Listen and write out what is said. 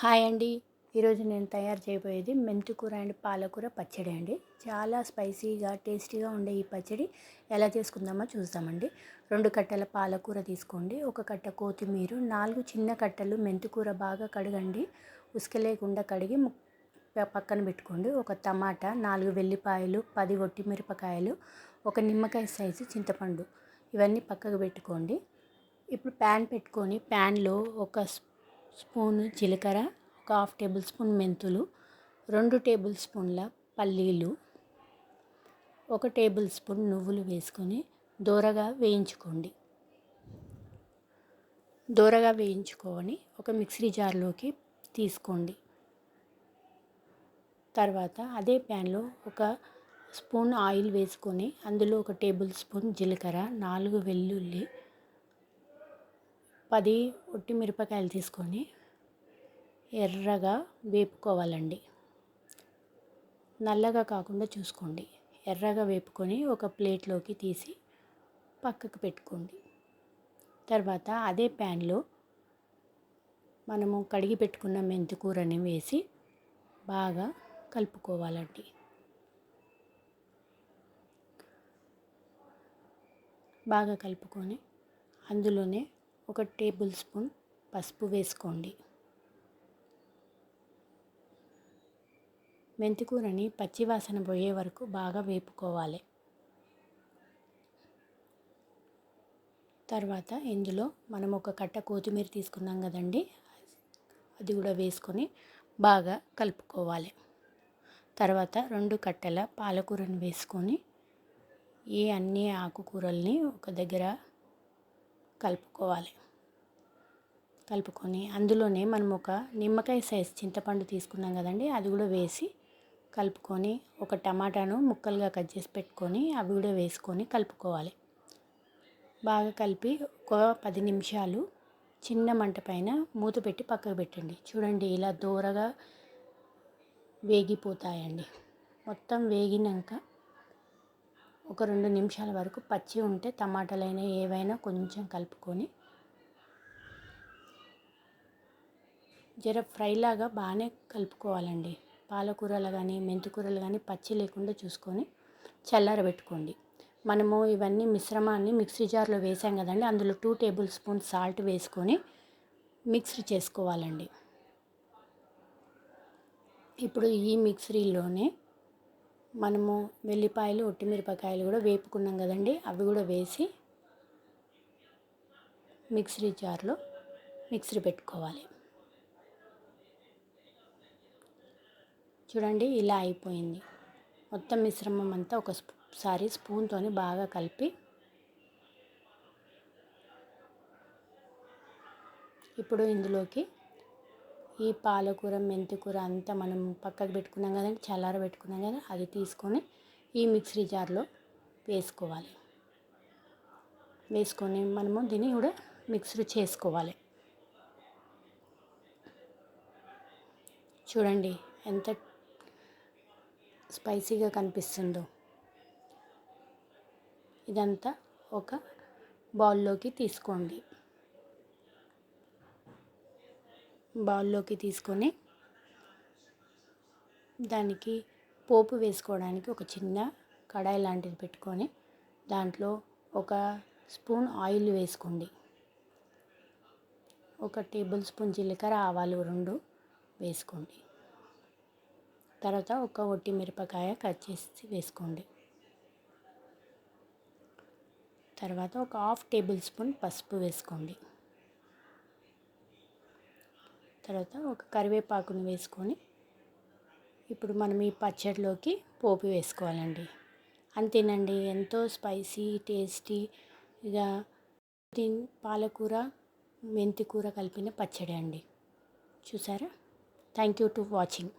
Hi అండి. ఈరోజు నేను తయారు చేయబోయేది మెంతికూర అండ్ పాలకూర పచ్చడి అండి. చాలా స్పైసీగా టేస్టీగా ఉండే ఈ పచ్చడి ఎలా చేసుకుందామో చూద్దామండి. రెండు కట్టల పాలకూర తీసుకోండి. ఒక కట్ట కొత్తిమీర నాలుగు చిన్న కట్టలు మెంతికూర బాగా కడగండి. ఉసుక లేకుండా కడిగి పక్కన పెట్టుకోండి. ఒక టమాటా నాలుగు వెల్లిపాయలు పది ఒట్టి మిరపకాయలు ఒక నిమ్మకాయ సైజు చింతపండు. ఇవన్నీ పక్కకు పెట్టుకోండి. ఇప్పుడు ప్యాన్ పెట్టుకొని ప్యాన్లో ఒక స్పూన్ జీలకర్ర ఒక హాఫ్ టేబుల్ స్పూన్ మెంతులు రెండు టేబుల్ స్పూన్ల పల్లీలు ఒక టేబుల్ స్పూన్ నువ్వులు వేసుకొని దూరగా వేయించుకోండి. దూరగా వేయించుకొని ఒక మిక్సీ జార్లోకి తీసుకోండి. తర్వాత అదే ప్యాన్లో ఒక స్పూన్ ఆయిల్ వేసుకొని అందులో ఒక టేబుల్ స్పూన్ జీలకర్ర నాలుగు వెల్లుల్లి పది ఒట్టి మిరపకాయలు తీసుకొని ఎర్రగా వేపుకోవాలండి. నల్లగా కాకుండా చూసుకోండి. ఎర్రగా వేపుకొని ఒక ప్లేట్లోకి తీసి పక్కకు పెట్టుకోండి. తర్వాత అదే ప్యాన్లో మనము కడిగి పెట్టుకున్న మెంతి కూరని వేసి బాగా కలుపుకోవాలండి. బాగా కలుపుకొని అందులోనే ఒక టేబుల్ స్పూన్ పసుపు వేసుకోండి. మెంతికూరని పచ్చివాసన పోయే వరకు బాగా వేపుకోవాలి. తర్వాత ఇందులో మనం ఒక కట్ట కొత్తిమీర తీసుకున్నాం కదండి అది కూడా వేసుకొని బాగా కలుపుకోవాలి. తర్వాత రెండు కట్టెల పాలకూరని వేసుకొని ఈ అన్ని ఆకుకూరల్ని ఒక దగ్గర కలుపుకోవాలి. కలుపుకొని అందులోనే మనం ఒక నిమ్మకాయ సైజ్ చింతపండు తీసుకున్నాం కదండి అది కూడా వేసి కలుపుకొని ఒక టమాటాను ముక్కలుగా కట్ చేసి పెట్టుకొని అవి కూడా వేసుకొని కలుపుకోవాలి. బాగా కలిపి ఒక పది నిమిషాలు చిన్న మంట పైన మూత పెట్టి పక్కకు పెట్టండి. చూడండి ఇలా దూరగా వేగిపోతాయండి. మొత్తం వేగినాక ఒక రెండు నిమిషాల వరకు పచ్చి ఉంటే టమాటాలైనా ఏవైనా కొంచెం కలుపుకొని జర ఫ్రైలాగా బాగానే కలుపుకోవాలండి. పాలకూరలు కానీ మెంతికూరలు కానీ పచ్చి లేకుండా చూసుకొని చల్లారబెట్టుకోండి. మనము ఇవన్నీ మిశ్రమాన్ని మిక్సీ జార్లో వేసాం కదండి అందులో టూ టేబుల్ స్పూన్ సాల్ట్ వేసుకొని మిక్సీ చేసుకోవాలండి. ఇప్పుడు ఈ మిక్సీలోనే మనము వెల్లిపాయలు ఒట్టిమిరపకాయలు కూడా వేపుకున్నాం కదండి. అవి కూడా వేసి మిక్సీ జార్లో మిక్సీ పెట్టుకోవాలి. చూడండి ఇలా అయిపోయింది. మొత్తం మిశ్రమం అంతా ఒకసారి స్పూన్తో బాగా కలిపి ఇప్పుడు ఇందులోకి ఈ పాలకూర మెంతికూర అంతా మనం పక్కకు పెట్టుకున్నాం కదండి చల్లార పెట్టుకున్నాం కదా అది తీసుకొని ఈ మిక్సీ జార్లో వేసుకోవాలి. వేసుకొని మనము దీన్ని కూడా మిక్సీ చేసుకోవాలి. చూడండి ఎంత స్పైసీగా కనిపిస్తుందో. ఇదంతా ఒక బౌల్లోకి తీసుకోండి. బౌల్లోకి తీసుకొని దానికి పోపు వేసుకోవడానికి ఒక చిన్న కడాయి లాంటిది పెట్టుకొని దాంట్లో ఒక స్పూన్ ఆయిల్ వేసుకోండి. ఒక టేబుల్ స్పూన్ జీలకర్ర ఆవాలు రెండు వేసుకోండి. తర్వాత ఒక ఒట్టి మిరపకాయ కట్ చేసి వేసుకోండి. తర్వాత ఒక హాఫ్ టేబుల్ స్పూన్ పసుపు వేసుకోండి. తర్వాత ఒక కరివేపాకును వేసుకొని ఇప్పుడు మనం ఈ పచ్చడిలోకి పోపు వేసుకోవాలండి. అంతేనండి ఎంతో స్పైసీ టేస్టీ ఇక పాలకూర మెంతి కూర కలిపిన పచ్చడి అండి చూసారా? Thank you to watching.